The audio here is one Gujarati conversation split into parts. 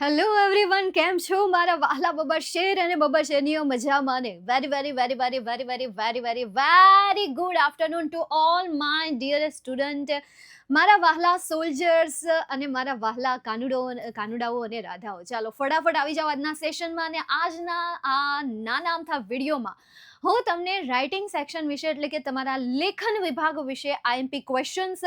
હેલો એવરીવન કેમ છો? મારા વાહલા બબર શેર અને બબર શેરનીઓ મજામાં ને? Very very very very very very very very very good afternoon to all my dear student મારા વાહલા સોલ્જર્સ અને મારા વહાલા કાનુડો, કાનુડાઓ અને રાધાઓ. ચાલો, ફટાફટ આવી જાઓ આજના સેશનમાં અને આજના આ નાના અમથા વિડીયોમાં હું તમને રાઇટિંગ સેક્શન વિશે એટલે કે તમારા લેખન વિભાગ વિશે આઈએમપી ક્વેશ્ચન્સ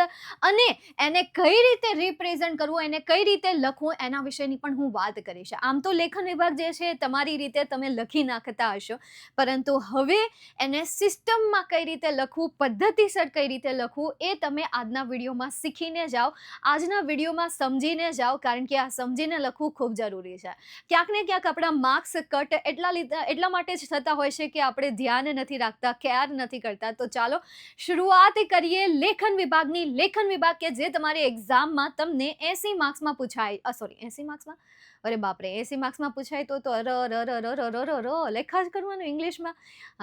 અને એને કઈ રીતે રિપ્રેઝન્ટ કરવું, એને કઈ રીતે લખવું, એના વિશેની પણ હું વાત કરીશ. આમ તો લેખન વિભાગ જે છે, તમારી રીતે તમે લખી નાખતા હશો. પરંતુ હવે એને સિસ્ટમમાં કઈ રીતે લખવું, પદ્ધતિસર કઈ રીતે લખવું, એ તમે આજના વિડીયોમાં શીખીને જાઓ. આજના વિડીયોમાં સમજીને જાઓ, કારણ કે આ સમજીને લખવું ખૂબ જરૂરી છે. ક્યાંક ને ક્યાંક આપણા માર્ક્સ કટ એટલા લીધા, એટલા માટે જ થતા હોય છે કે આપણે ધ્યાન નથી રાખતા કેર નથી કરતા. તો ચાલો શરૂઆત કરીએ લેખન વિભાગની. લેખન વિભાગ કે જે તમારી એક્ઝામમાં તમને એસી માર્ક્સમાં પૂછાય સોરી એસી માર્ક્સમાં અરે બાપરે, એસી માર્ક્સમાં પૂછાય તો તો ર ર ર ર ર ર ર લેખા જ કરવાનું ઇંગ્લિશમાં?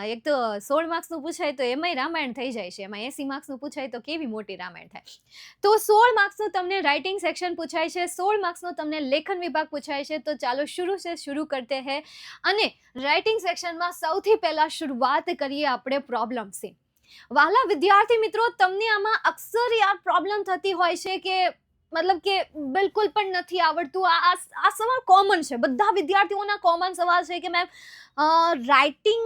એક તો સોળ માર્ક્સનું પૂછાય તો એમાંય રામાયણ થઈ જાય છે. એમાં એસી માર્ક્સનું પૂછાય તો કેવી મોટી રામાયણ થાય? તો સોળ માર્ક્સનું તમને રાઇટિંગ સેક્શન પૂછાય છે, સોળ માર્ક્સનું તમને લેખન વિભાગ પૂછાય છે. તો ચાલો શરૂ છે, શરૂ કરતે હે. અને રાઇટિંગ સેક્શનમાં સૌથી પહેલાં શરૂઆત કરીએ આપણે પ્રોબ્લેમ્સથી વાલા વિદ્યાર્થી મિત્રો, તમને આમાં અક્ષર યાર પ્રોબ્લેમ થતી હોય છે કે મતલબ કે બિલકુલ પણ નથી આવડતું. આ, આ- સવાલ કોમન છે. બધા વિદ્યાર્થીઓના કોમન સવાલ છે કે મેમ રાઇટિંગ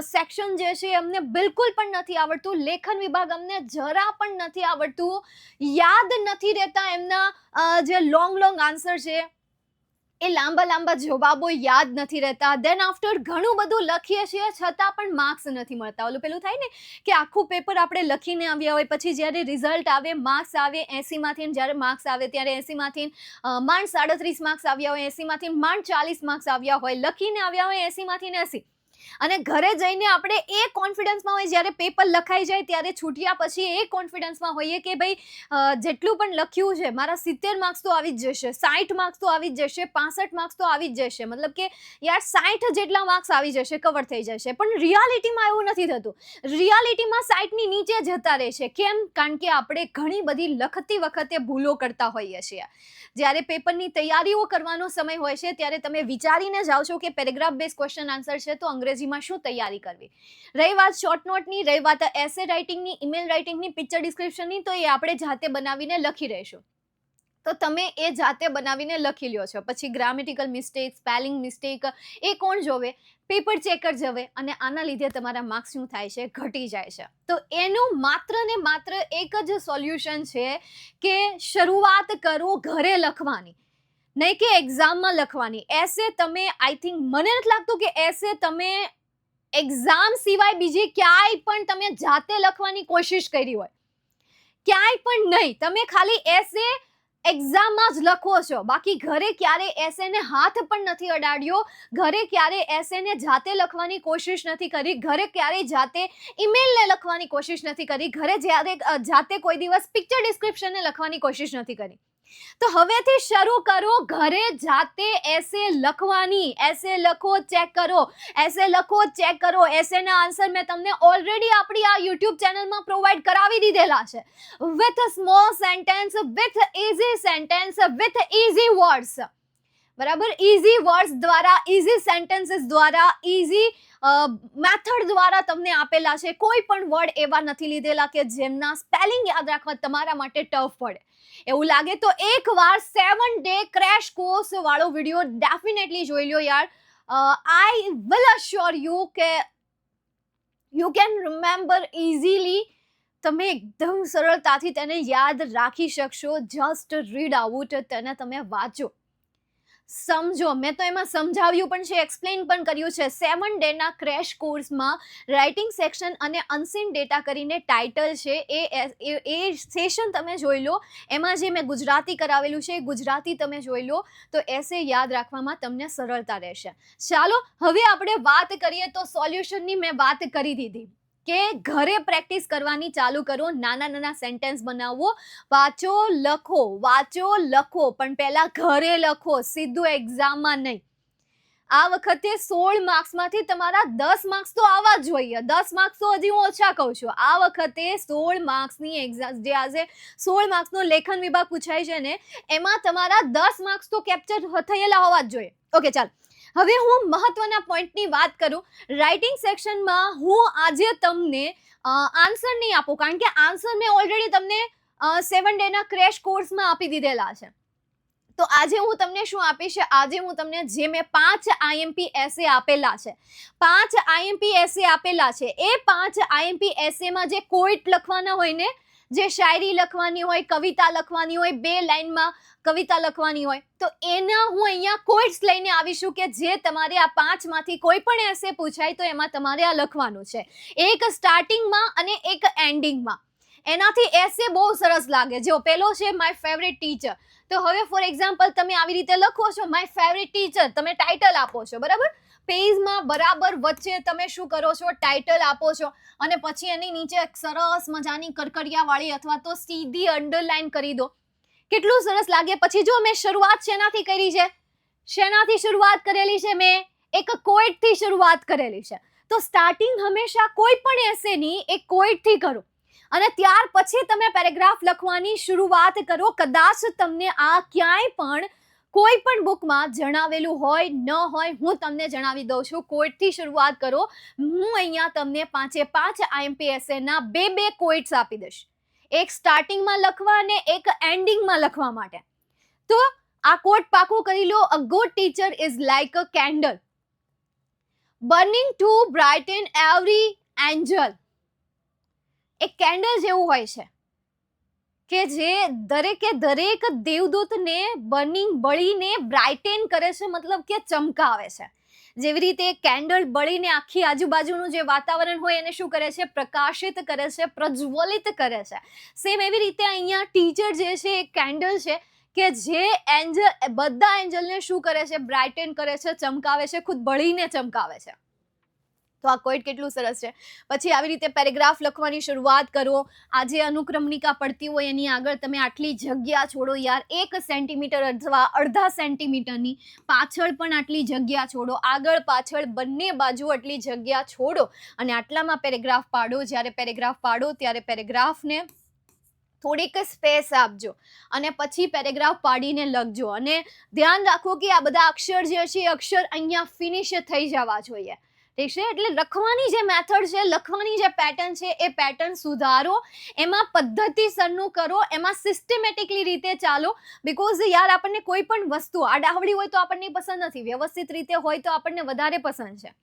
સેક્શન જે છે અમને બિલકુલ પણ નથી આવડતું. લેખન વિભાગ અમને જરા પણ નથી આવડતું. યાદ નથી રહેતા એમના જે લોંગ લોંગ આન્સર છે. એ લાંબા લાંબા જવાબો યાદ નથી રહેતા. દેન આફ્ટર ઘણું બધું લખીએ છીએ, છતાં પણ માર્ક્સ નથી મળતા. ઓલું પેલું થાય ને કે આખું પેપર આપણે લખીને આવ્યા હોય, પછી જ્યારે રિઝલ્ટ આવે માર્ક્સ આવે એંસીમાંથી જ્યારે માર્ક્સ આવે ત્યારે એંસીમાંથી માંડ સાડત્રીસ માર્ક્સ આવ્યા હોય એંસીમાંથી માંડ ચાલીસ માર્ક્સ આવ્યા હોય, લખીને આવ્યા હોય એંસીમાંથી એંસી. અને ઘરે જઈને આપણે એ કોન્ફિડન્સમાં હોય જ્યારે પેપર લખાઈ જાય ત્યારે છૂટ્યા પછી એ કોન્ફિડન્સમાં હોઈએ કે ભાઈ જેટલું પણ લખ્યું છે, મારા સિત્તેર માર્ક્સ તો આવી જ જશે સાઠ માર્ક્સ તો આવી જ જશે, પાસઠ માર્ક્સ તો આવી જ જશે. મતલબ કે યાર સાઠ જેટલા માર્ક્સ આવી જશે કવર થઈ જશે. પણ રિયાલિટીમાં એવું નથી થતું. રિયાલિટીમાં સાઠની નીચે જતા રહે છે. કેમ? કારણ કે આપણે ઘણી બધી લખતી વખતે ભૂલો કરતા હોઈએ છીએ. જ્યારે પેપરની તૈયારીઓ કરવાનો સમય હોય છે, ત્યારે તમે વિચારીને જાઓ છો કે પેરેગ્રાફ બેઝ ક્વેશ્ચન આન્સર છે, તો અંગ્રેજીમાં શું તૈયારી કરવી? રહી વાત શોર્ટ નોટની રહી વાત એસે રાઇટિંગની ઈમેલ રાઇટિંગની પિક્ચર ડિસ્ક્રિપ્શનની તો એ આપણે જાતે બનાવીને લખી રહીશું. તો તમે એ જાતે બનાવીને લખી લ્યો છો. પછી ગ્રામેટિકલ મિસ્ટેક સ્પેલિંગ મિસ્ટેક એ કોણ જોવે? પેપર ચેકર જવે અને આના લીધે તમારા માર્ક્સ શું થાય છે? ઘટી જાય છે. તો એનું માત્ર ને માત્ર એક જ સોલ્યુશન છે કે શરૂઆત કરો ઘરે લખવાની. નહીં કે એક્ઝામમાં લખવાની. એસે તમે આઈ થિંક મને નથી લાગતું કે એસે તમે એક્ઝામ સિવાય બીજી ક્યાંય પણ તમે જાતે લખવાની કોશિશ કરી હોય. ક્યાંય પણ નહીં. તમે ખાલી એસે એક્ઝામમાં જ લખો છો. બાકી ઘરે ક્યારે એસેને હાથ પણ નથી અડાડ્યો, ઘરે ક્યારે એસેને જાતે લખવાની કોશિશ નથી કરી, ઘરે ક્યારે જાતે ઈમેલને લખવાની કોશિશ નથી કરી, ઘરે જ્યારે જાતે કોઈ દિવસ પિક્ચર ડિસ્ક્રિપ્શનને લખવાની કોશિશ નથી કરી. તો હવેથી શરૂ કરો, ઘરે જાતે એસે લખવાની, એસે લખો, ચેક કરો, એસે લખો, ચેક કરો. એસેના આન્સર મેં તમને ઓલરેડી આપણી આ યુટ્યુબ ચેનલમાં પ્રોવાઈડ કરાવી દીધેલા છે. With small sentence with easy sentence with easy words બરાબર? ઇઝી વર્ડ્સ દ્વારા ઇઝી સેન્ટેન્સીસ દ્વારા ઇઝી મેથડ દ્વારા તમને આપેલા છે. કોઈ પણ વર્ડ એવા નથી લીધેલા કે જેમના સ્પેલિંગ યાદ રાખવા તમારા માટે ટફ પડે. એવું લાગે તો એકવાર સેવન ડે ક્રેશ કોર્સ વાળો વીડિયો ડેફિનેટલી જોઈ લો યાર. આઈ વિલ અશ્યોર યુ કે યુ કેન રિમેમ્બર ઇઝીલી તમે એકદમ સરળતાથી તેને યાદ રાખી શકશો. જસ્ટ રીડ આઉટ તેને તમે વાંચો. સમજો, મેં તો એમાં સમજાવ્યું પણ છે એક્સપ્લેન પણ કર્યું છે. સેવન ડેના ક્રેશ કોર્સમાં રાઇટિંગ સેક્શન અને અનસીન ડેટા કરીને ટાઇટલ છે, એ, એ- સેશન તમે જોઈ લો. એમાં જે મેં ગુજરાતી કરાવેલું છે, એ ગુજરાતી તમે જોઈ લો. તો એસે યાદ રાખવામાં તમને સરળતા રહેશે. ચાલો, હવે આપણે વાત કરીએ તો સોલ્યુશનની મેં વાત કરી દીધી. કે ઘરે પ્રેક્ટિસ કરવાની ચાલુ કરો, નાના નાના સેન્ટેન્સ બનાવો, વાંચો, લખો વાંચો, લખો, પણ પહેલાં ઘરે લખો, સીધું એક્ઝામમાં નહીં. આ વખતે સોળ માર્ક્સમાંથી તમારા દસ માર્ક્સ તો આવવા જોઈએ. દસ માર્ક્સ તો હજી હું ઓછા કહું છું. આ વખતે સોળ માર્ક્સની એક્ઝામ જે આજે સોળ માર્ક્સનો લેખન વિભાગ પૂછાય છે ને, એમાં તમારા દસ માર્ક્સ તો કેપ્ચર થયેલા હોવા જ જોઈએ. ઓકે ચાલ. હવે હું મહત્વના પોઈન્ટની વાત કરું. રાઇટિંગ સેક્શનમાં હું આજે તમને આન્સર નહીં આપું, કારણ કે આન્સર મેં ઓલરેડી તમને સેવન ડેના ક્રેશ કોર્સમાં આપી દીધેલા છે. તો આજે હું તમને શું આપીશ? આજે હું તમને જે મેં પાંચ આઈએમપી એસે આપેલા છે, પાંચ આઈએમપી એસે આપેલા છે, એ પાંચ આઈએમપી એસેમાં જે કોઈટ લખવાના હોય ને જે શાયરી લખવાની હોય, કવિતા લખવાની હોય, બે લાઈનમાં કવિતા લખવાની હોય, તો એના હું અહીંયા કોઈટ્સ લઈને આવીશું કે જે તમારે આ પાંચમાંથી કોઈ પણ એસે પૂછાય તો એમાં તમારે આ લખવાનું છે. એક સ્ટાર્ટિંગમાં અને એક એન્ડિંગમાં એનાથી એસે બહુ સરસ લાગે. જો, પેલો છે માય ફેવરેટ ટીચર તો હવે ફોર એક્ઝામ્પલ તમે આવી રીતે લખો છો માય ફેવરેટ ટીચર તમે ટાઇટલ આપો છો, બરાબર? પેજમાં બરાબર વચ્ચે તમે શું કરો છો? ટાઇટલ આપો છો. અને પછી એની નીચે એક સરસ મજાની કરકડિયાવાળી અથવા તો સીધી અંડરલાઈન કરી દો. કેટલું સરસ લાગે? પછી જો મેં શરૂઆત શેનાથી કરી છે? શેનાથી શરૂઆત કરેલી છે મેં? એક કોઈટથી શરૂઆત કરેલી છે. તો સ્ટાર્ટિંગ હંમેશા કોઈ પણ એસેની એક કોઈટથી કરો. અને ત્યાર પછી તમે પેરેગ્રાફ લખવાની શરૂઆત કરો. કદાચ તમને આ ક્યાંય પણ કોઈ પણ બુકમાં જણાવેલું હોય, ન હોય, હું તમને જણાવી દઉં છું. કોઈટથી શરૂઆત કરો. હું અહીંયા તમને પાંચે પાંચ આઈએમપીએસએના બે બે કોઈટ્સ આપી દઈશ. એક સ્ટાર્ટિંગમાં લખવા અને એક એન્ડિંગમાં લખવા માટે. તો આ કોટ પાકો કરી લો. A good teacher is like a candle burning to brighten every angel એક કેન્ડલ જેવું હોય છે. કે જે દરેકે દરેક દેવદૂતને બર્નિંગ બળીને બ્રાઇટેન કરે છે, મતલબ કે ચમકાવે છે. જેવી રીતે કેન્ડલ બળીને આખી આજુબાજુનું જે વાતાવરણ હોય એને શું કરે છે? પ્રકાશિત કરે છે, પ્રજ્વલિત કરે છે. સેમ એવી રીતે અહીંયા ટીચર જે છે એ કેન્ડલ છે, કે જે એન્જલ બધા એન્જલને શું કરે છે? બ્રાઇટેન કરે છે, ચમકાવે છે, ખુદ બળીને ચમકાવે છે. તો આ કોઈટ કેટલું સરસ છે. પછી આવી રીતે પેરેગ્રાફ લખવાની શરૂઆત કરો. આજે અનુક્રમણિકા પડતી હોય એની આગળ તમે આટલી જગ્યા છોડો યાર. એક સેન્ટીમીટર અથવા અડધા સેન્ટીમીટરની પાછળ પણ આટલી જગ્યા છોડો. આગળ પાછળ બંને બાજુ આટલી જગ્યા છોડો. અને આટલામાં પેરેગ્રાફ પાડો. જ્યારે પેરેગ્રાફ પાડો ત્યારે પેરેગ્રાફને થોડીક સ્પેસ આપજો. અને પછી પેરેગ્રાફ પાડીને લખજો. અને ધ્યાન રાખો કે આ બધા અક્ષર જે છે એ અક્ષર અહીંયા ફિનિશ થઈ જવા જોઈએ. ઠીક છે? એટલે લખવાની જે મેથડ છે, લખવાની જે પેટર્ન છે, એ પેટર્ન સુધારો. એમાં પદ્ધતિસરનું કરો, એમાં સિસ્ટમેટિકલી રીતે ચાલો. બિકોઝ યાર, આપણને કોઈ પણ વસ્તુ આડાવડી હોય તો આપણને પસંદ નથી, વ્યવસ્થિત રીતે હોય તો આપણને વધારે પસંદ છે.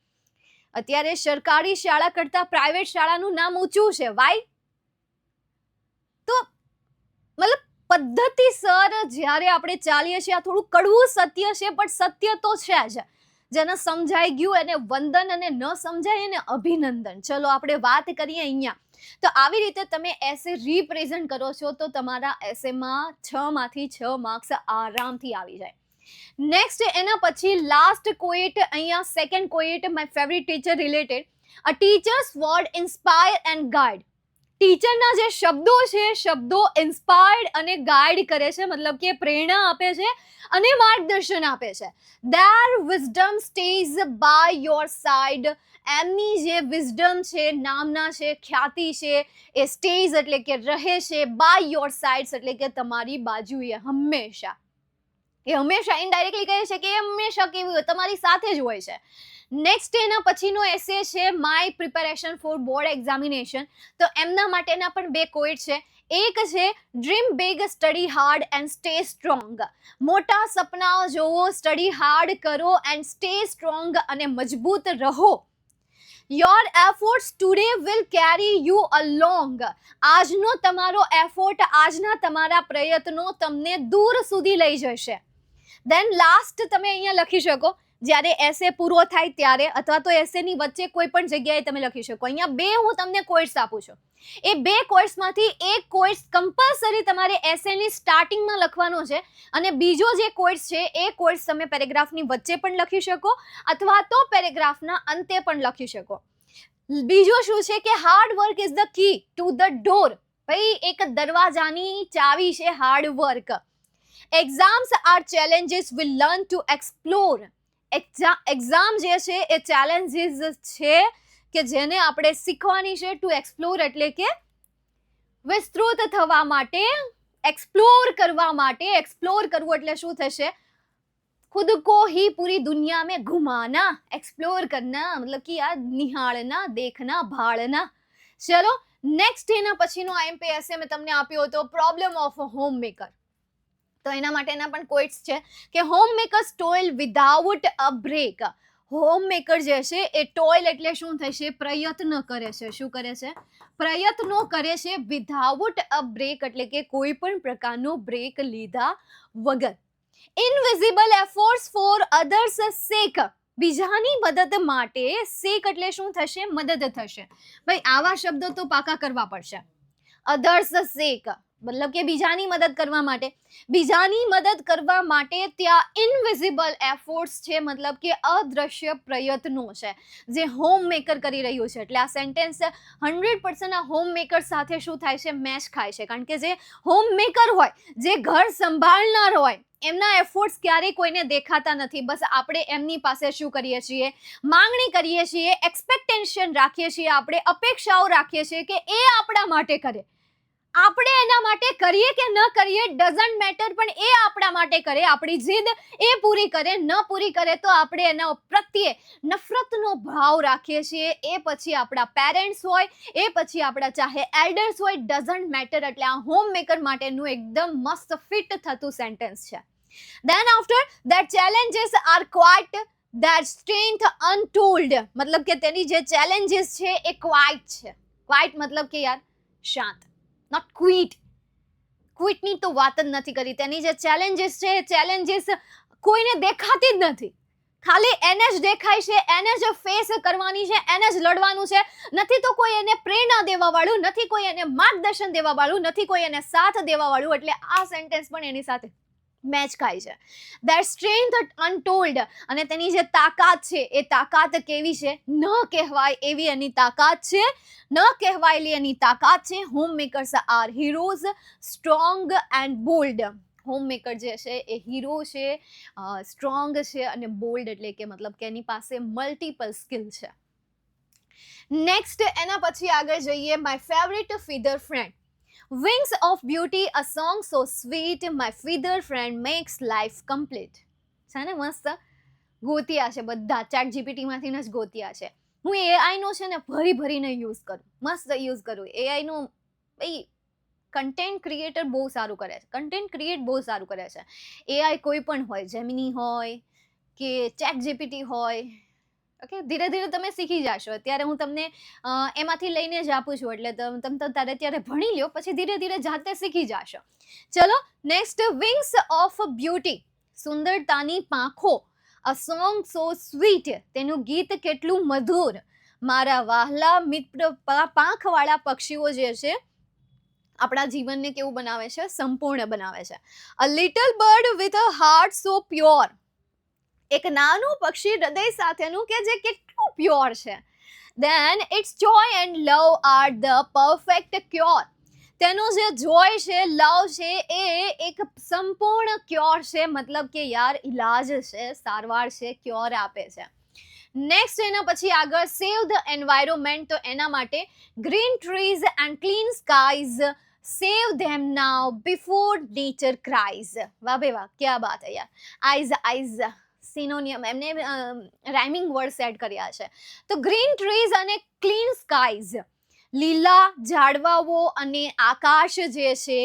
અત્યારે સરકારી શાળા કરતાં પ્રાઇવેટ શાળાનું નામ ઊંચું છે. વાય તો, મતલબ પદ્ધતિસર જ્યારે આપણે ચાલીએ છીએ, આ થોડું કડવું સત્ય છે પણ સત્ય તો છે જ. જેને સમજાઈ ગયું એને વંદન અને ન સમજાય એને અભિનંદન. ચલો આપણે વાત કરીએ અહીંયા. તો આવી રીતે તમે એસે રિપ્રેઝન્ટ કરો છો તો તમારા એસેમાં છ માંથી છ માર્ક્સ આરામથી આવી જાય. નેક્સ્ટ એના પછી લાસ્ટ કોઈટ અહીંયા second quote my favourite teacher related a teachers word inspire and guide ટીચરના જે શબ્દો છે, શબ્દો ઇન્સ્પાયર્ડ અને ગાઈડ કરે છે, મતલબ કે પ્રેરણા આપે છે અને માર્ગદર્શન આપે છે. Their wisdom stays by your side એમની જે વિઝડમ છે, નામના છે, ખ્યાતિ છે, એ સ્ટેઝ એટલે કે રહે છે બાય યોર સાઇડ્સ એટલે કે તમારી બાજુએ હંમેશા. એ હંમેશા ઇનડાયરેક્ટલી કહે છે કે એ હંમેશા કેવી તમારી સાથે જ હોય છે. નેક્સ્ટ એના પછીનો એસે છે my preparation for board examination તો એમના માટેના પણ બે કોઈટ છે. એક છે dream big study hard and stay strong મોટા સપનાઓ જોવો સ્ટડી હાર્ડ કરો એન્ડ સ્ટે સ્ટ્રોંગ અને મજબૂત રહો. Your efforts today will carry you along આજનો તમારો એફોર્ટ આજના તમારા પ્રયત્નો તમને દૂર સુધી લઈ જશે. દેન લાસ્ટ તમે અહીંયા લખી શકો. જ્યારે એસે પૂરો થાય ત્યારે અથવા તો એસેની વચ્ચે કોઈ પણ જગ્યાએ તમે લખી શકો. અહીંયા બે હું તમને કોર્સ આપું છું. એ બે કોર્સમાંથી એક કોર્સ કમ્પલસરી તમારે એસેની સ્ટાર્ટિંગમાં લખવાનો છે અને બીજો જે કોર્સ છે એ કોર્સ તમે પેરેગ્રાફની વચ્ચે પણ લખી શકો અથવા તો પેરેગ્રાફના અંતે પણ લખી શકો. બીજું શું છે કે hard work is the key to the door ભાઈ, એક દરવાજાની ચાવી છે hard work exams are challenges will learn to explore exam exam જે છે એ ચેલેન્જીસ છે કે જેને આપણે શીખવાની છે ટુ એક્સપ્લોર એટલે કે વિસ્તૃત થવા માટે एक्सप्लोर કરવા માટે એક્સપ્લોર કરવું એટલે શું થશે खुद को ही पूरी दुनिया में घुमाना एक्सप्लोर करना मतलब कि यार નિહાળના દેખના ભાળના ચલો નેક્સ્ટ એના પછીનો આઈએમપીએસએ મેં તમને આપ્યો હતો પ્રોબ્લેમ ઓફ હોમ મેકર તો એના માટેના પણ કોઇટ્સ છે કે homemakers toil without a break homemaker જે છે એ ટોઇલ એટલે શું થશે? પ્રયત્ન કરે છે. શું કરે છે? પ્રયત્નો કરે છે વિધાઉટ અ બ્રેક એટલે કે કોઈ પણ પ્રકારનો બ્રેક લીધા વગર. Invisible efforts for others sake બીજાની મદદ માટે સેક એટલે શું થશે? મદદ થશે. ભાઈ, આવા શબ્દો તો પાકા કરવા પડશે. અધર્સ સેક મતલબ કે બીજાની મદદ કરવા માટે. બીજાની મદદ કરવા માટે ત્યાં ઇનવિઝિબલ એફોર્ટ્સ છે, મતલબ કે અદ્રશ્ય પ્રયત્નો છે, જે હોમ મેકર કરી રહ્યું છે. એટલે આ સેન્ટેન્સ હંડ્રેડ પર્સન્ટ આ હોમ મેકર સાથે શું થાય છે? મેચ ખાય છે. કારણ કે જે હોમ મેકર હોય, જે ઘર સંભાળનાર હોય, એમના એફોર્ટ્સ ક્યારેય કોઈને દેખાતા નથી. બસ આપણે એમની પાસે શું કરીએ છીએ? માંગણી કરીએ છીએ એક્સપેક્ટેશન રાખીએ છીએ, આપણે અપેક્ષાઓ રાખીએ છીએ કે એ આપણા માટે કરે. આપણે એના માટે કરીએ કે ન કરીએ ડઝન્ટ મેટર પણ એ આપણા માટે કરે, આપણી જીદ એ પૂરી કરે, ન પૂરી કરે, તો આપણે એના પ્રત્યે નફરતનો ભાવ રાખીએ છીએ. એ પછી આપણા પેરેન્ટ્સ હોય, એ પછી આપણા ચાહે એલ્ડર્સ હોય ડઝન્ટ મેટર એટલે આ હોમ મેકર માટેનું એકદમ મસ્ત ફિટ થતું સેન્ટેન્સ છે. Then after that challenges are quite that strength untold મતલબ કે તેની જે ચેલેન્જીસ છે, એ ક્વાઇટ છે. ક્વાઇટ મતલબ કે યાર, શાંત. નોટ ક્વિટ ક્વિટની તો વાત જ નથી કરી. તેની જે ચેલેન્જીસ છે ચેલેન્જીસ કોઈને દેખાતી જ નથી. ખાલી એને જ દેખાય છે, એને જ ફેસ કરવાની છે, એને જ લડવાનું છે. નથી તો કોઈ એને પ્રેરણા દેવા વાળું નથી કોઈ એને માર્ગદર્શન દેવા વાળું નથી કોઈ એને સાથ દેવા વાળું એટલે આ સેન્ટેન્સ પણ એની સાથે મેચ ખાય છે. દેટ સ્ટ્રેન્થ અનટોલ્ડ અને તેની જે તાકાત છે, એ તાકાત કેવી છે? ન કહેવાય એવી એની તાકાત છે. ન કહેવાયેલી એની તાકાત છે. Homemakers are heroes strong and bold homemaker જે છે, એ હીરો છે સ્ટ્રોંગ છે અને બોલ્ડ એટલે કે મતલબ કે એની પાસે મલ્ટિપલ સ્કિલ છે. નેક્સ્ટ એના પછી આગળ જઈએ. My favourite feather friend wings of beauty a song so sweet my feather friend makes life complete છે ને, મસ્ત. ગોતિયા છે બધા ચેટ જીપીટીમાંથી જ ગોતિયા છે. હું એઆઈનો છે ને ભરી ભરીને યુઝ કરું. મસ્ત યુઝ કરું. એઆઈનું ભાઈ કન્ટેન્ટ ક્રિએટર બહુ સારું કરે છે. કન્ટેન્ટ ક્રિએટ બહુ સારું કરે છે. એઆઈ કોઈ પણ હોય જેમિની હોય કે ચેટ જીપીટી હોય ઓકે ધીરે ધીરે તમે શીખી જશો. અત્યારે હું તમને એમાંથી લઈને જ આપું છું. એટલે તમ તારે ત્યારે ભણી લ્યો, પછી ધીરે ધીરે જાતે શીખી જશો. ચલો નેક્સ્ટ વિંગ્સ ઓફ બ્યુટી સુંદરતાની પાંખો. અ સોંગ સો સ્વીટ તેનું ગીત કેટલું મધુર. મારા વાહલા મિત્ર પાંખવાળા પક્ષીઓ જે છે, આપણા જીવનને કેવું બનાવે છે? સંપૂર્ણ બનાવે છે. A little bird with a heart so pure એક નાનું પક્ષી હૃદય સાથેનું કે જે કેટલું પ્યોર છે. Then its joy and love are the perfect cure તેનો જે જોય છે લવ છે, એ એક સંપૂર્ણ ક્યોર છે, મતલબ કે યાર ઇલાજ છે, સારવાર છે ક્યોર આપે છે. નેક્સ્ટ એના પછી આગળ સેવ ધ એન્વાયરમેન્ટ તો એના માટે green trees and clean skies save them now before nature cries વાહ બે વાહ, ક્યાં બાત હે યાર. આઈઝ આઈઝ સિનોનિયમ, એમને રાઇમિંગ વર્ડ સેટ કર્યા છે. તો ગ્રીન ટ્રીઝ અને ક્લીન સ્કાઈઝ લીલા ઝાડવાઓ અને આકાશ જે છે,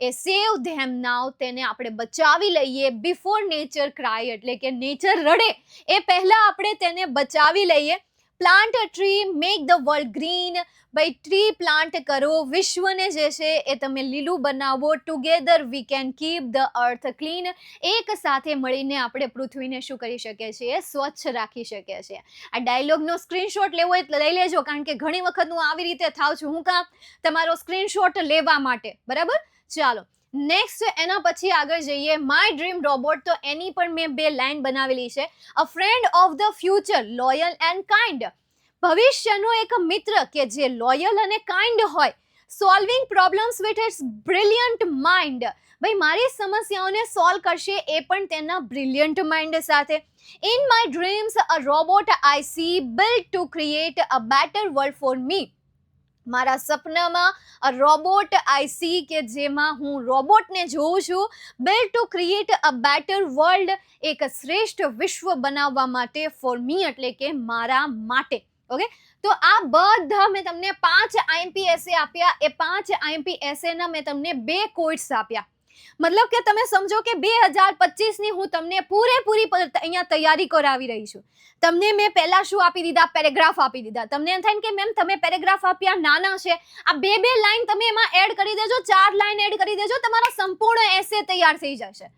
એ સેવ ધેમ નાવ તેને આપણે બચાવી લઈએ. બિફોર નેચર ક્રાય એટલે કે નેચર રડે, એ પહેલાં આપણે તેને બચાવી લઈએ. Plant a tree make the world green ભાઈ ટ્રી પ્લાન્ટ કરો, વિશ્વને જે છે એ તમે લીલું બનાવો, together we can keep the earth clean. એક સાથે મળીને આપણે પૃથ્વીને શું કરી શકીએ છીએ? સ્વચ્છ રાખી શકીએ છીએ. આ ડાયલોગનો સ્ક્રીનશોટ લેવો હોય લઈ લેજો, કારણ કે ઘણી વખત હું આવી રીતે થાવ છું. હું કાં તમારો સ્ક્રીનશોટ લેવા માટે. બરાબર? ચાલો. નેક્સ્ટ એના પછી આગળ જઈએ. માય ડ્રીમ રોબોટ તો એની પણ મેં બે લાઈન બનાવેલી છે. A friend of the future loyal and kind ભવિષ્યનો એક મિત્ર કે જે લોયલ અને કાઇન્ડ હોય. Solving problems with its brilliant mind ભાઈ, મારી સમસ્યાઓને સોલ્વ કરશે એ પણ તેના બ્રિલિયન્ટ માઇન્ડ સાથે. In my dreams a robot I see build to create a better world for me મારા સપનામાં રોબોટ આઈ સી કે જેમાં હું રોબોટને જોઉં છું build to create a better world એક શ્રેષ્ઠ વિશ્વ બનાવવા માટે ફોર મી એટલે કે મારા માટે. ઓકે તો આ બધા મેં તમને પાંચ આઈએમપી આપ્યા. એ પાંચ આઈએમપી એસેના મેં તમને બે કોઇટ્સ આપ્યા. મતલબ કે તમે સમજો કે બે હજાર પચીસની હું તમને પૂરેપૂરી અહીંયા તૈયારી કરાવી રહી છું. તમને મેં પહેલા શું આપી દીધા? પેરેગ્રાફ આપી દીધા. તમને એમ થાય કે મેમ તમે પેરેગ્રાફ આપ્યા, નાના છે. આ બે બે લાઈન તમે એમાં એડ કરી દેજો, ચાર લાઈન એડ કરી દેજો, તમારા સંપૂર્ણ એસે તૈયાર થઈ જશે.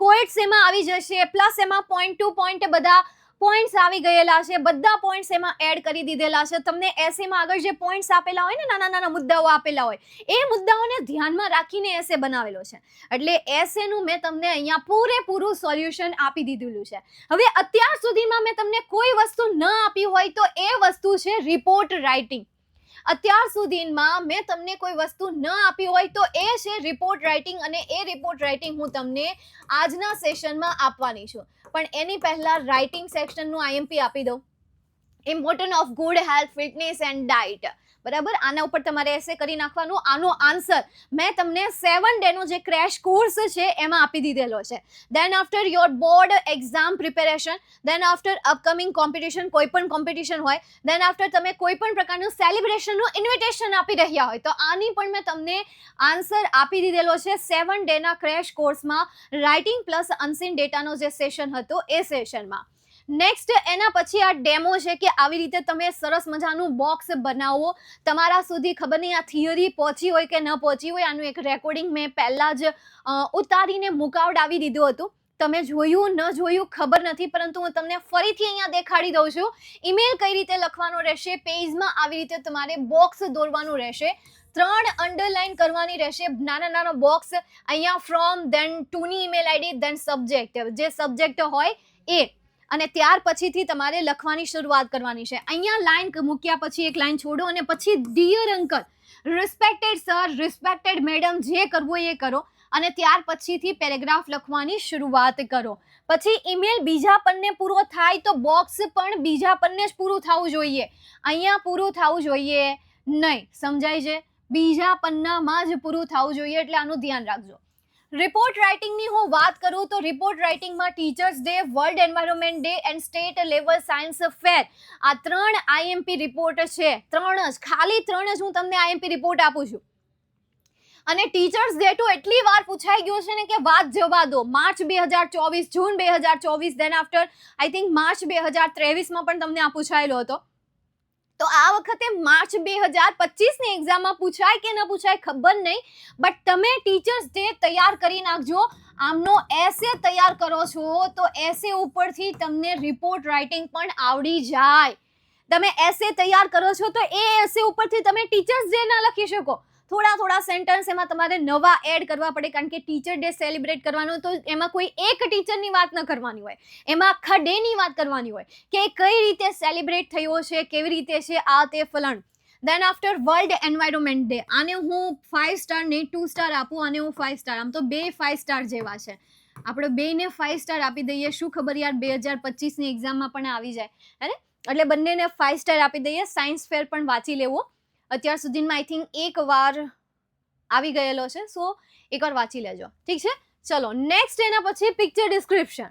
કોઇટ્સ એમાં આવી જશે, પ્લસ એમાં પોઈન્ટ ટુ પોઈન્ટ બધા પોઈન્ટ્સ આવી ગયેલા છે. બધા પોઈન્ટ્સ એમાં એડ કરી દીધેલા છે. તમને એસેમાં આગળ જે પોઈન્ટ્સ આપેલા હોય ને, નાના નાના મુદ્દાઓ આપેલા હોય, એ મુદ્દાઓને ધ્યાનમાં રાખીને એસે બનાવેલો છે. એટલે એસેનું મેં તમને અહીંયા પૂરેપૂરું સોલ્યુશન આપી દીધેલું છે. હવે અત્યાર સુધીમાં મેં તમને કોઈ વસ્તુ ન આપી હોય તો એ વસ્તુ છે રિપોર્ટ રાઇટિંગ અત્યાર સુધીમાં મેં તમને કોઈ વસ્તુ ન આપી હોય તો એ છે રિપોર્ટ રાઇટિંગ અને એ રિપોર્ટ રાઇટિંગ હું તમને આજના સેશનમાં આપવાની છું. પણ એની પહેલાં રાઇટિંગ સેક્શનનું આઈએમપી આપી દઉં. Important of good health fitness and diet બરાબર? આના ઉપર તમારે એસે કરી નાખવાનું. આનો આન્સર મેં તમને સેવન ડેનો જે ક્રેશ કોર્સ છે, એમાં આપી દીધેલો છે. Then after your board exam preparation then after upcoming competition કોઈ પણ કોમ્પિટિશન હોય દેન આફ્ટર તમે કોઈ પણ પ્રકારનું સેલિબ્રેશનનું ઇન્વિટેશન આપી રહ્યા હોય, તો આની પણ મેં તમને આન્સર આપી દીધેલો છે સેવન ડેના ક્રેશ કોર્સમાં રાઇટિંગ પ્લસ અનસીન ડેટાનો જે સેશન હતો, એ સેશનમાં નેક્સ્ટ એના પછી આ ડેમો છે કે આવી રીતે તમે સરસ મજાનું બોક્સ બનાવો. તમારા સુધી ખબર નહીં આ થિયરી પહોંચી હોય કે ન પહોંચી હોય, આનું એક રેકોર્ડિંગ મેં પહેલાં જ ઉતારીને મુકાવડાવી દીધું હતું. તમે જોયું, ન જોયું ખબર નથી, પરંતુ હું તમને ફરીથી અહીંયા દેખાડી દઉં છું. ઈમેલ કઈ રીતે લખવાનો રહેશે? પેજમાં આવી રીતે તમારે બોક્સ દોરવાનું રહેશે. ત્રણ અંડરલાઈન કરવાની રહેશે. નાના નાનો બોક્સ અહીંયા ફ્રોમ દેન ટુની ઈમેલ આઈડી દેન સબ્જેક્ટ જે સબ્જેક્ટ હોય એ. અને ત્યાર પછીથી તમારે લખવાની શરૂઆત કરવાની છે. અહીંયા લાઈન મૂક્યા પછી એક લાઈન છોડો અને પછી dear uncle respected sir respected madam જે કરવું એ કરો અને ત્યાર પછીથી પેરેગ્રાફ લખવાની શરૂઆત કરો. પછી ઈમેલ બીજા પન્ને પૂરો થાય તો બોક્સ પણ બીજા પન્ને જ પૂરું થવું જોઈએ. અહીંયા પૂરું થવું જોઈએ નહીં, સમજાય છે? બીજા પન્નામાં જ પૂરું થવું જોઈએ એટલે આનું ધ્યાન રાખજો. રિપોર્ટ રાઇટિંગની હું વાત કરું તો report રાઇટિંગમાં teachers day world environment day and state level science fair આ ત્રણ આઈએમપી રિપોર્ટ છે. ત્રણ જ. ખાલી ત્રણ જ હું તમને આઈએમપી રિપોર્ટ આપું છું. અને ટીચર્સ ડે ટુ એટલી વાર પૂછાઈ ગયો છે ને કે વાત જવા દો. માર્ચ બે હજાર ચોવીસ જૂન બે હજાર ચોવીસ then after I think March બે હજાર ત્રેવીસમાં પણ તમને આ પૂછાયેલો હતો. તો આ વખતે માર્ચ બે હજાર પચીસની એક્ઝામમાં પૂછાય કે ન પૂછાય ખબર નહીં બટ તમે ટીચર્સ ડે તૈયાર કરી નાખજો. આમનો એસે તૈયાર કરો છો, તો એસે ઉપરથી તમને રિપોર્ટ રાઇટિંગ પણ આવડી જાય. તમે એસે તૈયાર કરો છો તો એ એસે ઉપરથી તમે ટીચર્સ ડે ના લખી શકો. થોડા થોડા સેન્ટેન્સ એમાં તમારે નવા એડ કરવા પડે, કારણ કે ટીચર ડે સેલિબ્રેટ કરવાનો તો એમાં કોઈ એક ટીચરની વાત ન કરવાની હોય. એમાં આખા ડેની વાત કરવાની હોય કે કઈ રીતે સેલિબ્રેટ થયો છે, કેવી રીતે છે, આ તે ફલણ. Then after world environment day આને હું ફાઇવ સ્ટાર નહીં ટુ સ્ટાર આપું અને હું ફાઇવ સ્ટાર આમ તો બે ફાઇવ સ્ટાર જેવા છે. આપણે બેને ફાઇવ સ્ટાર આપી દઈએ, શું ખબર યાર, બે હજાર પચીસની એક્ઝામમાં પણ આવી જાય. હે એટલે બંનેને ફાઇવ સ્ટાર આપી દઈએ. સાયન્સ ફેર પણ વાંચી લેવો. અત્યાર સુધીમાં આઈ થિંક એક વાર આવી ગયેલો છે સો એકવાર વાંચી લેજો. ઠીક છે? ચલો નેક્સ્ટ એના પછી પિક્ચર ડિસ્ક્રિપ્શન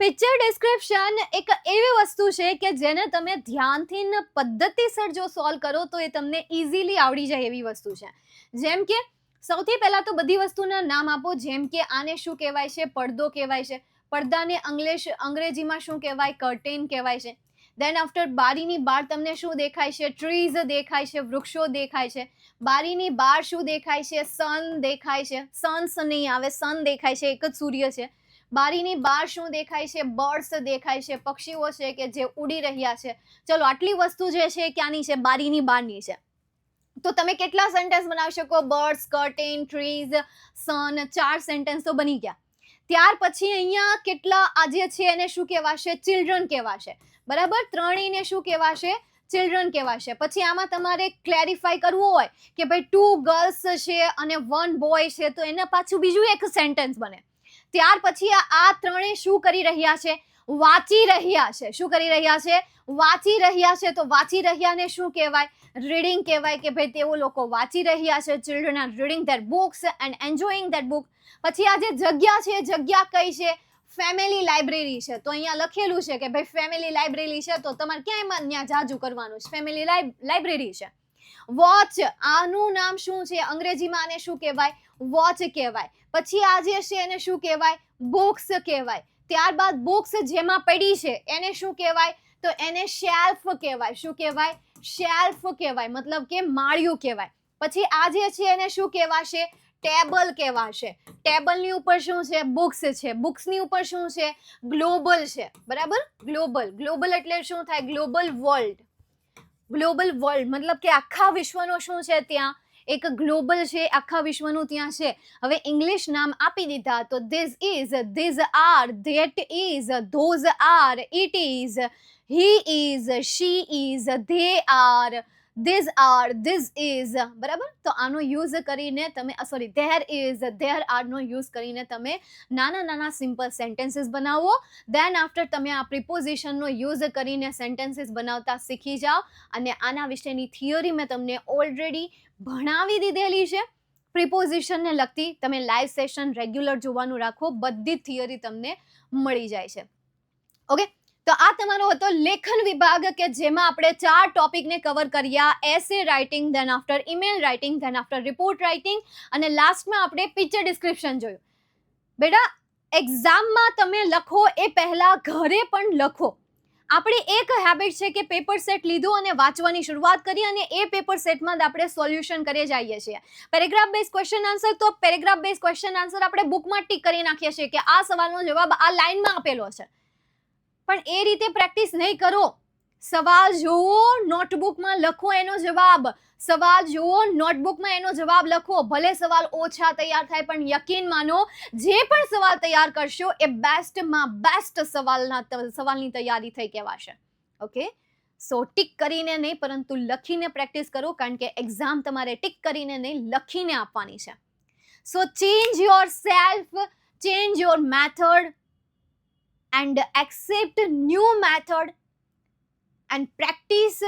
પિક્ચર ડિસ્ક્રિપ્શન એક એવી વસ્તુ છે કે જેને તમે ધ્યાનથી પદ્ધતિસર જો સોલ્વ કરો તો એ તમને ઇઝીલી આવડી જાય એવી વસ્તુ છે. જેમ કે, સૌથી પહેલાં તો બધી વસ્તુના નામ આપો, જેમ કે આને શું કહેવાય છે, પડદો કહેવાય છે, પડદાને અંગ્લેશ, અંગ્રેજીમાં શું કહેવાય કર્ટેન કહેવાય છે. દેન આફ્ટર બારીની બહાર તમને શું દેખાય છે? ટ્રીઝ દેખાય છે, વૃક્ષો દેખાય છે. બારીની બહાર શું દેખાય છે? સન દેખાય છે. સન્સ નહીં આવે સન દેખાય છે, એક જ સૂર્ય છે. બારીની બહાર શું દેખાય છે? બર્ડ્સ દેખાય છે, પક્ષીઓ છે કે જે ઉડી રહ્યા છે. ચલો, આટલી વસ્તુ જે છે ક્યાંની છે? બારીની બહારની છે. તો તમે કેટલા સેન્ટેન્સ બનાવી શકો? બર્ડ્સ કર્ટેન ટ્રીઝ સન ચાર સેન્ટેન્સ તો બની ગયા. ત્યાર પછી અહીંયા કેટલા આજે છે એને શું કહેવાશે? ચિલ્ડ્રન કહેવાશે. બરાબર? ત્રણેયને શું કહેવાશે? ચિલ્ડ્રન કહેવાશે. પછી આમાં તમારે ક્લેરિફાઈ કરવું હોય કે ભાઈ ટુ ગર્લ્સ છે અને વન બોય છે, તો એના પાછું બીજું એક સેન્ટેન્સ બને. ત્યાર પછી આ ત્રણેય શું કરી રહ્યા છે? વાંચી રહ્યા છે. શું કરી રહ્યા છે? વાંચી રહ્યા છે તો વાંચી રહ્યાને શું કહેવાય? રીડિંગ કહેવાય કે ભાઈ તેઓ લોકો વાંચી રહ્યા છે. Children are reading that books and enjoying that book પછી આ જે જગ્યા છે, જગ્યા કઈ છે? ફેમિલી લાઇબ્રેરી છે. તો અહીંયા લખેલું છે કે ભાઈ ફેમિલી લાઇબ્રેરી છે તો તમારે ક્યાંય ત્યાં જાજુ કરવાનું છે? ફેમિલી લાઇબ્રેરી છે. વોચ આનું નામ શું છે? અંગ્રેજીમાં આને શું કહેવાય? વોચ કહેવાય. પછી આ જે છે એને શું કહેવાય? બુક્સ કહેવાય. ત્યારબાદ બુક્સ જેમાં પડી છે, એને શું કહેવાય? તો એને શેલ્ફ કહેવાય. શું કહેવાય? શેલ્ફ કહેવાય. મતલબ કે માળિયું કહેવાય. પછી આ જે છે, એને શું કહેવાશે? ટેબલ કહેવાશે. ટેબલની ઉપર શું છે? બુક્સ છે. બુક્સની ઉપર શું છે? ગ્લોબલ છે. બરાબર? ગ્લોબલ ગ્લોબલ એટલે શું થાય? ગ્લોબલ વર્લ્ડ ગ્લોબલ વર્લ્ડ મતલબ કે આખા વિશ્વનો શું છે ત્યાં? એક ગ્લોબલ છે, આખા વિશ્વનું ત્યાં છે. હવે ઇંગ્લિશ નામ આપી દીધા તો this is these are that is those are it is he is she is they are these are these is બરાબર? તો આનો યુઝ કરીને તમે સોરી ધેર ઇઝ ધેર આરનો યુઝ કરીને તમે નાના નાના સિમ્પલ સેન્ટેન્સીસ બનાવો. દેન આફ્ટર તમે આ પ્રિપોઝિશનનો યુઝ કરીને સેન્ટેન્સીસ બનાવતા શીખી જાઓ. અને આના વિશેની થિયરી મેં તમને ઓલરેડી ભણાવી દીધેલી છે. પ્રિપોઝિશનને લગતી તમે લાઈવ સેશન રેગ્યુલર જોવાનું રાખો, બધી જ થિયરી તમને મળી જાય છે. ઓકે તો આ તમારો હતો લેખન વિભાગ કે જેમાં આપણે ચાર ટોપિકને કવર કર્યા. Essay writing then after email writing then after report writing અને લાસ્ટમાં આપણે પિક્ચર ડિસ્ક્રિપ્શન જોયું. બેટા એક્ઝામમાં તમે લખો એ પહેલાં ઘરે પણ લખો. આપણી એક હેબિટ છે કે પેપર સેટ લીધું અને વાંચવાની શરૂઆત કરી અને એ પેપર સેટમાં જ આપણે સોલ્યુશન કરીએ જઈએ છીએ. પેરેગ્રાફ બેઝ ક્વેશ્ચન આન્સર તો પેરેગ્રાફ બેઝ ક્વેશ્ચન આન્સર આપણે બુકમાં ટીક કરી નાખીએ છીએ કે આ સવાલનો જવાબ આ લાઇનમાં આપેલો છે. પણ એ રીતે પ્રેક્ટિસ નહીં કરો. સવાલ જોવો નોટબુકમાં લખો એનો જવાબ. સવાલ જોવો નોટબુકમાં એનો જવાબ લખો. ભલે સવાલ ઓછા તૈયાર થાય, પણ યકીન માનો, જે પણ સવાલ તૈયાર કરશો, એ બેસ્ટમાં બેસ્ટ સવાલના સવાલની તૈયારી થઈ કહેવાશે. ઓકે સો ટીક કરીને નહીં, પરંતુ લખીને પ્રેક્ટિસ કરો, કારણ કે એક્ઝામ તમારે ટીક કરીને નહીં, લખીને આપવાની છે. So change yourself change your method and accept new method and practice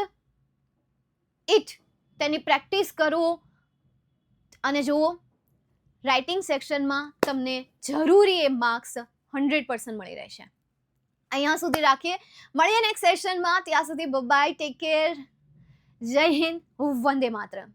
it. તેની પ્રેક્ટિસ કરો. અને જુઓ રાઇટિંગ સેક્શનમાં તમને જરૂરી એ માર્ક્સ હંડ્રેડ પર્સન્ટ મળી રહેશે. અહીંયા સુધી રાખીએ. મળીએ નેક્સ્ટ સેશનમાં ત્યાં સુધી બાય ટેક કેર જય હિન્દ. વંદે માતરમ.